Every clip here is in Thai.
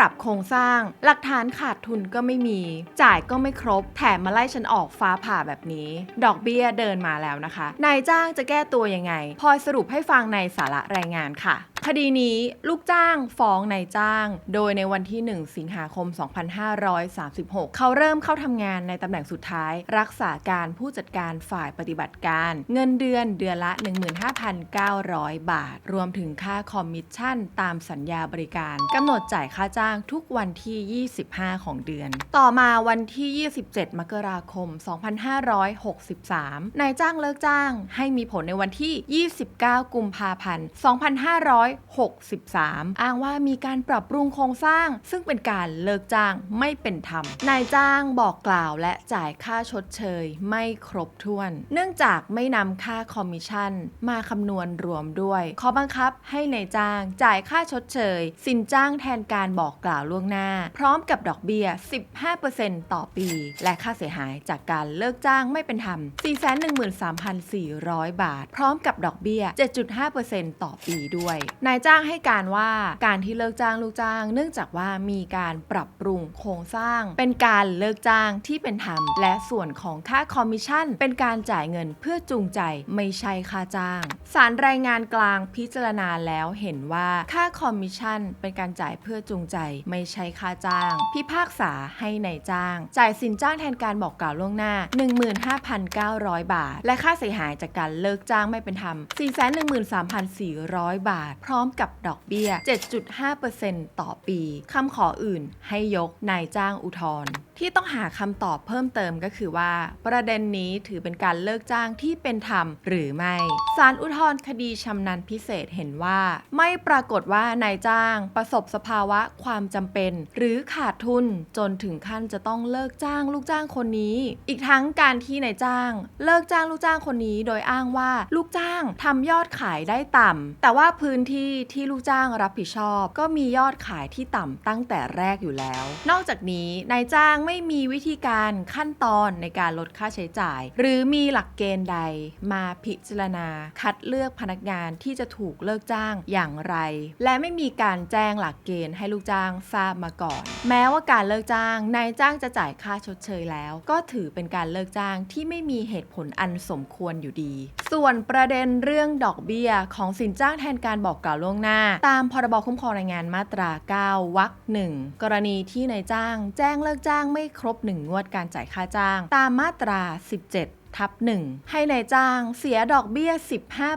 รับโครงสร้าง หลักฐานขาดทุนก็ไม่มี จ่ายก็ไม่ครบ แถมมาไล่ฉันออกฟ้าผ่าแบบนี้ ดอกเบี้ยเดินมาแล้วนะคะ นายจ้างจะแก้ตัวยังไงพลอยสรุปให้ฟังในสาระรายงานค่ะ คดีนี้ลูกจ้างฟ้องนายจ้าง โดยในวันที่ 1 สิงหาคม 2536 เขาเริ่มเข้าทำงานในตำแหน่งสุดท้าย รักษาการผู้จัดการฝ่ายปฏิบัติการ เงินเดือนเดือนละ 15,900 บาท รวมถึงค่าคอมมิชชั่น ตามสัญญาบริการกำหนดจ่ายค่าจ้างทุกวันที่ 25 ของเดือน ต่อมาวันที่ 27 มกราคม 2563 นายจ้างเลิกจ้าง ให้มีผลในวันที่ 29 กุมภาพันธ์2563 อ้างว่ามีการปรับปรุงโครงสร้าง ซึ่งเป็นการเลิกจ้างไม่เป็นธรรม นายจ้างบอกกล่าวและจ่ายค่าชดเชยไม่ครบถ้วน เนื่องจากไม่นำค่าคอมมิชชั่น มาคำนวณรวมด้วยขอบังคับให้นายจ้างจ่ายค่าชดเชย สินจ้างแทนการบอกกล่าวล่วงหน้า พร้อมกับดอกเบี้ย 15%ต่อปี และค่าเสียหายจากการเลิกจ้างไม่เป็นธรรม 413,400 บาท พร้อมกับดอกเบี้ย 7.5%ต่อปีด้วยนายจ้างให้การว่าการที่เลิกจ้างลูกจ้าง เนื่องจากว่ามีการปรับปรุงโครงสร้าง เป็นการเลิกจ้างที่เป็นธรรม และส่วนของค่าคอมมิชชั่น เป็นการจ่ายเงินเพื่อจูงใจไม่ใช่ค่าจ้างศาลรายงานกลางพิจารณาแล้วเห็นว่าค่าคอมมิชชั่น เป็นการจ่ายเพื่อจูงใจ ไม่ใช่ค่าจ้าง พิพากษาให้ในายจ้าง จ่ายสินจ้างแทนการบอกกล่าวล่วงหน้า 15,900 บาท และค่าเสียหายจากการเลิกจ้างไม่เป็นธรรม 413,400 บาทพร้อมกับดอกเบี้ย 7.5%ต่อปีคำขออื่นให้ยกนายจ้างอุทธรณ์ที่ต้องหาคำตอบเพิ่มเติมก็คือว่า ประเด็นนี้ถือเป็นการเลิกจ้างที่เป็นธรรมหรือไม่ศาลอุทธรณ์คดีชำนาญพิเศษเห็นว่า ไม่ปรากฏว่านายจ้างประสบสภาวะความจำเป็น หรือขาดทุนจนถึงขั้นจะต้องเลิกจ้างลูกจ้างคนนี้ อีกทั้งการที่นายจ้าง เลิกจ้างลูกจ้างคนนี้ โดยอ้างว่าลูกจ้างทำยอดขายได้ต่ำแต่ว่าพื้นที่ที่ลูกจ้างรับผิดชอบ ก็มียอดขายที่ต่ำตั้งแต่แรกอยู่แล้ว นอกจากนี้นายจ้างไม่มีวิธีการขั้นตอนในการลดค่าใช้จ่าย หรือมีหลักเกณฑ์ใดมาพิจารณา คัดเลือกพนักงานที่จะถูกเลิกจ้างอย่างไร และไม่มีการแจ้งหลักเกณฑ์ให้ลูกจ้างทราบมาก่อน แม้ว่าการเลิกจ้างนายจ้างจะจ่ายค่าชดเชยแล้ว ก็ถือเป็นการเลิกจ้างที่ไม่มีเหตุผลอันสมควรอยู่ดี ส่วนประเด็นเรื่องดอกเบี้ยของสินจ้างแทนการบอกกล่าวล่วงหน้า ตามพรบคุ้มครองแรงงานมาตรา 9 วรรคหนึ่งกรณีที่นายจ้าง แจ้งเลิกจ้างไม่ครบ 1 งวดการจ่ายค่าจ้าง ตามมาตรา 17 ทับ1ให้ในายจ้างเสียดอกเบี้ย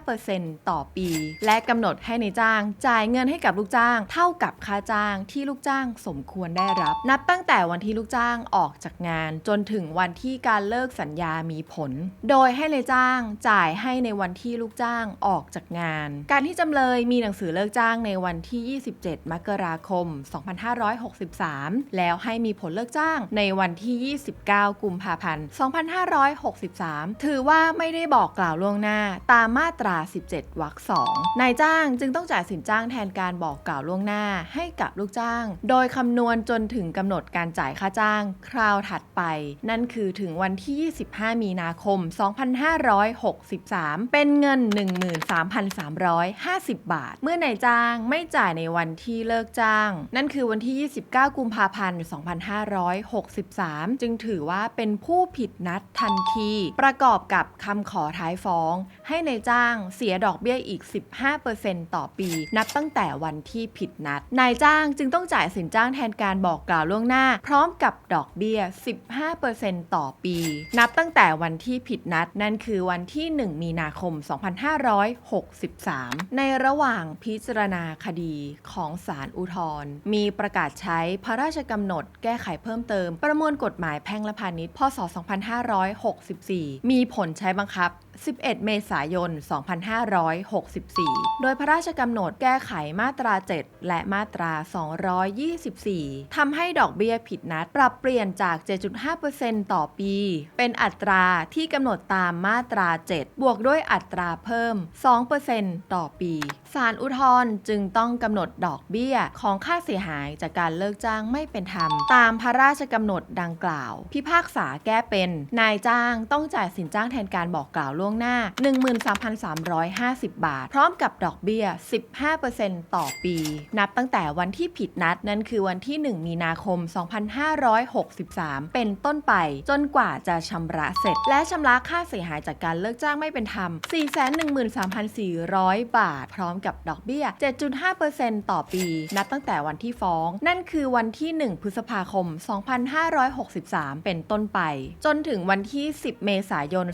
15%ต่อปี และกำหนดให้ในายจ้าง จ่ายเงินให้กับลูกจ้าง เท่ากับค่าจ้างที่ลูกจ้างสมควรได้รับ นับตั้งแต่วันที่ลูกจ้างออกจากงาน จนถึงวันที่การเลิกสัญญามีผล โดยให้ในายจ้างจ่ายให้ในวันที่ลูกจ้างออกจากงาน การที่จำเลยมีหนังสือเลิกจ้างในวันที่ 27 มกราคม 2563 แล้วให้มีผลเลิกจ้างในวันที่ 29 กุมภาพันธ์ 2563ถือว่าไม่ได้บอกกล่าวล่วงหน้า ตามมาตรา 17วรรค2นายจ้างจึงต้องจ่ายสินจ้างแทนการบอกกล่าวล่วงหน้าให้กับลูกจ้าง โดยคำนวณจนถึงกำหนดการจ่ายค่าจ้าง คราวถัดไป นั่นคือถึงวันที่ 25 มีนาคม 2563 เป็นเงิน 13,350 บาท เมื่อนายจ้างไม่จ่ายในวันที่เลิกจ้าง นั่นคือวันที่ 29 กุมภาพันธ์ 2563 จึงถือว่าเป็นผู้ผิดนัดทันทีประกอบกับคำขอท้ายฟ้อง ให้ในายจ้างเสียดอกเบี้ยอีก 15%ต่อปี นับตั้งแต่วันที่ผิดนัด นายจ้างจึงต้องจ่ายสินจ้างแทนการบอกกล่าวล่วงหน้า พร้อมกับดอกเบี้ย 15%ต่อปี นับตั้งแต่วันที่ผิดนัด นั่นคือวันที่ 1 มีนาคม 2563 ในระหว่างพิจารณาคดีของศาลอุทธรณ์มีประกาศใช้พระราชกำหนด แก้ไขเพิ่มเติม ประมวลกฎหมายแพ่งและพาณิชย์ พศ 2564มีผลใช้บังคับ11 เมษายน 2564 โดยพระราชกำหนดแก้ไขมาตรา 7 และมาตรา 224 ทำให้ดอกเบี้ยผิดนัด ปรับเปลี่ยนจาก 7.5%ต่อปี เป็นอัตราที่กำหนดตามมาตรา 7 บวกด้วยอัตราเพิ่ม 2%ต่อปีศาลอุทธรณ์จึงต้องกำหนดดอกเบี้ยของค่าเสียหายจากการเลิกจ้างไม่เป็นธรรม ตามพระราชกำหนดดังกล่าว พิพากษาแก้เป็น นายจ้างต้องจ่ายสินจ้างแทนการบอกกล่าวล่วงล่วงหน้า 13,350 บาท พร้อมกับดอกเบี้ย 15%ต่อปี นับตั้งแต่วันที่ผิดนัดนั่นคือวันที่ 1 มีนาคม 2563 เป็นต้นไป จนกว่าจะชำระเสร็จ และชำระค่าเสียหายจากการเลิกจ้างไม่เป็นธรรม 413,400 บาท พร้อมกับดอกเบี้ย 7.5%ต่อปี นับตั้งแต่วันที่ฟ้อง นั่นคือวันที่ 1 พฤษภาคม 2563 เป็นต้นไป จนถึงวันที่ 10 เมษายน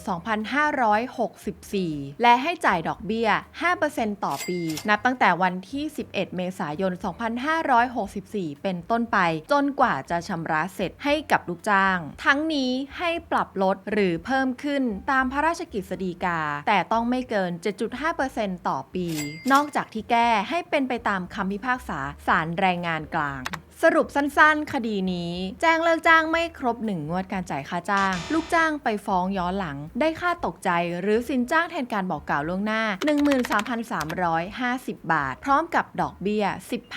2564 และให้จ่ายดอกเบี้ย 5%ต่อปี นับตั้งแต่วันที่ 11 เมษายน 2564 เป็นต้นไป จนกว่าจะชำระเสร็จให้กับลูกจ้าง ทั้งนี้ให้ปรับลดหรือเพิ่มขึ้นตามพระราชกฤษฎีกา แต่ต้องไม่เกิน 7.5%ต่อปี นอกจากที่แก้ให้เป็นไปตามคำพิพากษาศาลแรงงานกลาง สรุปสั้นๆ คดีนี้ แจ้งเลิกจ้างไม่ครบหนึ่งงวดการจ่ายค่าจ้าง ลูกจ้างไปฟ้องย้อนหลัง ได้ค่าตกใจ หรือสินจ้างแทนการบอกกล่าวล่วงหน้า 13,350 บาท พร้อมกับดอกเบี้ย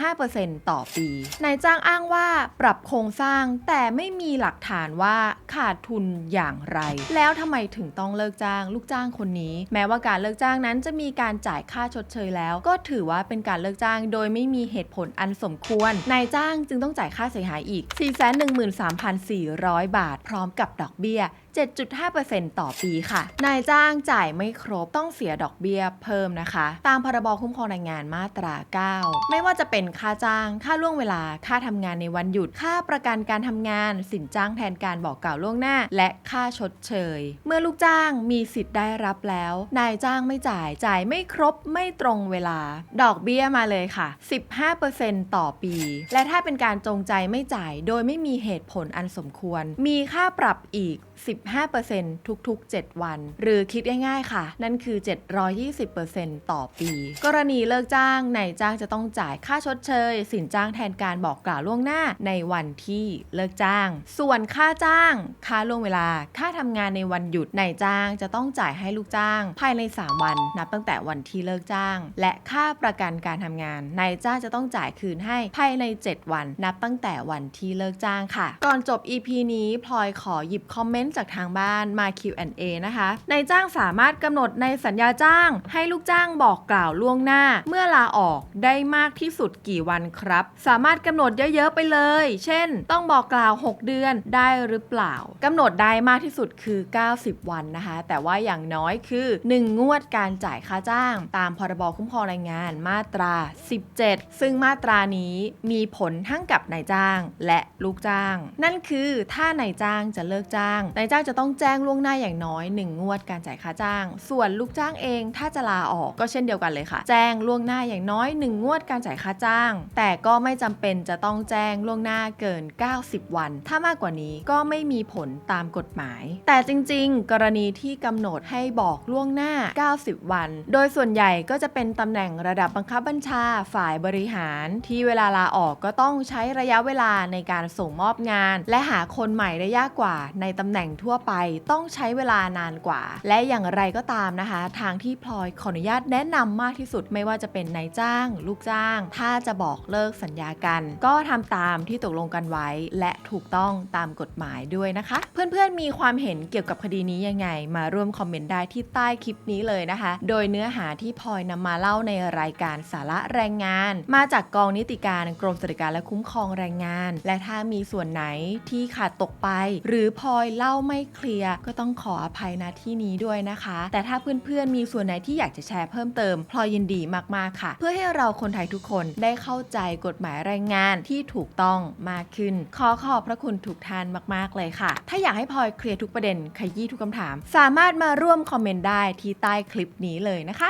15%ต่อปี นายจ้างอ้างว่าปรับโครงสร้างแต่ไม่มีหลักฐานว่าขาดทุนอย่างไร แล้วทำไมถึงต้องเลิกจ้าง ลูกจ้างคนนี้ แม้ว่าการเลิกจ้างนั้นจะมีการจ่ายค่าชดเชยแล้ว ก็ถือว่าเป็นการเลิกจ้าง โดยไม่มีเหตุผลอันสมควรนายจ้างจึงต้องจ่ายค่าเสียหายอีก 413,400 บาท พร้อมกับดอกเบี้ย 7.5%ต่อปีค่ะ นายจ้างจ่ายไม่ครบต้องเสียดอกเบี้ยเพิ่มนะคะ ตามพรบคุ้มครองแรงงานมาตรา 9 ไม่ว่าจะเป็นค่าจ้าง ค่าล่วงเวลา ค่าทำงานในวันหยุด ค่าประกันการทำงาน สินจ้างแทนการบอกกล่าวล่วงหน้า และค่าชดเชย เมื่อลูกจ้างมีสิทธิ์ได้รับแล้ว นายจ้างไม่จ่าย จ่ายไม่ครบ ไม่ตรงเวลา ดอกเบี้ยมาเลยค่ะ 15%ต่อปี และถ้าเป็นการจงใจไม่จ่าย โดยไม่มีเหตุผลอันสมควร มีค่าปรับอีก 15%ทุกๆ 7 วัน หรือคิดง่ายๆค่ะ นั่นคือ 720%ต่อปี กรณีเลิกจ้างนายจ้างจะต้องจ่ายค่าชดเชย สินจ้างแทนการบอกกล่าวล่วงหน้าในวันที่เลิกจ้าง ส่วนค่าจ้าง ค่าล่วงเวลา ค่าทำงานในวันหยุดนายจ้างจะต้องจ่ายให้ลูกจ้าง ภายใน 3 วัน นับตั้งแต่วันที่เลิกจ้าง และค่าประกันการทำงานนายจ้างจะต้องจ่ายคืนให้ภายใน 7 วัน นับตั้งแต่วันที่เลิกจ้างค่ะ ก่อนจบ EP นี้พลอยขอหยิบคอมเมนต์จากทางบ้านมา Q&A นะคะนายจ้างสามารถกำหนดในสัญญาจ้าง ให้ลูกจ้างบอกกล่าวล่วงหน้า เมื่อลาออกได้มากที่สุดกี่วันครับ สามารถกำหนดเยอะๆไปเลย เช่น ต้องบอกกล่าว 6 เดือนได้หรือเปล่ากำหนดได้มากที่สุดคือ 90 วันนะคะ แต่ว่าอย่างน้อยคือ 1 งวดการจ่ายค่าจ้าง ตามพรบคุ้มครองแรงงานมาตรา 17 ซึ่งมาตรานี้มีผลทั้งกับนายจ้างและลูกจ้าง นั่นคือถ้านายจ้างจะเลิกจ้างนายจ้างจะต้องแจ้งล่วงหน้าอย่างน้อย 1 งวดการจ่ายค่าจ้าง ส่วนลูกจ้างเองถ้าจะลาออกก็เช่นเดียวกันเลยค่ะ แจ้งล่วงหน้าอย่างน้อย 1 งวดการจ่ายค่าจ้าง แต่ก็ไม่จำเป็นจะต้องแจ้งล่วงหน้าเกิน 90 วัน ถ้ามากกว่านี้ก็ไม่มีผลตามกฎหมาย แต่จริง ๆ กรณีที่กำหนดให้บอกล่วงหน้า 90 วัน โดยส่วนใหญ่ก็จะเป็นตำแหน่งระดับบังคับบัญชาฝ่ายบริหาร ที่เวลาลาออกก็ต้องใช้ระยะเวลาในการส่งมอบงาน และหาคนใหม่ได้ยากกว่าในตำแหน่งทั่วไปต้องใช้เวลานานกว่า และอย่างไรก็ตามนะคะ ทางที่พลอยขออนุญาตแนะนำมากที่สุดไม่ว่าจะเป็นนายจ้าง ลูกจ้าง ถ้าจะบอกเลิกสัญญากัน ก็ทำตามที่ตกลงกันไว้ และถูกต้องตามกฎหมายด้วยนะคะ เพื่อนๆมีความเห็นเกี่ยวกับคดีนี้ยังไง มาร่วมคอมเมนต์ได้ที่ใต้คลิปนี้เลยนะคะ โดยเนื้อหาที่พลอยนำมาเล่าในรายการสาระแรงงาน มาจากกองนิติการกรมสวัสดิการและคุ้มครองแรงงาน และถ้ามีส่วนไหนที่ขาดตกไป หรือพลอยเล่าไม่เคลียร์ก็ต้องขออภัยณที่นี้ด้วยนะคะ แต่ถ้าเพื่อนๆมีส่วนไหนที่อยากจะแชร์เพิ่มเติมพลอยยินดีมากๆค่ะ เพื่อให้เราคนไทยทุกคนได้เข้าใจกฎหมายแรงงานที่ถูกต้องมากขึ้น ขอขอบพระคุณทุกท่านมากๆเลยค่ะ ถ้าอยากให้พลอยเคลียร์ทุกประเด็นขยี้ทุกคำถาม สามารถมาร่วมคอมเมนต์ได้ที่ใต้คลิปนี้เลยนะคะ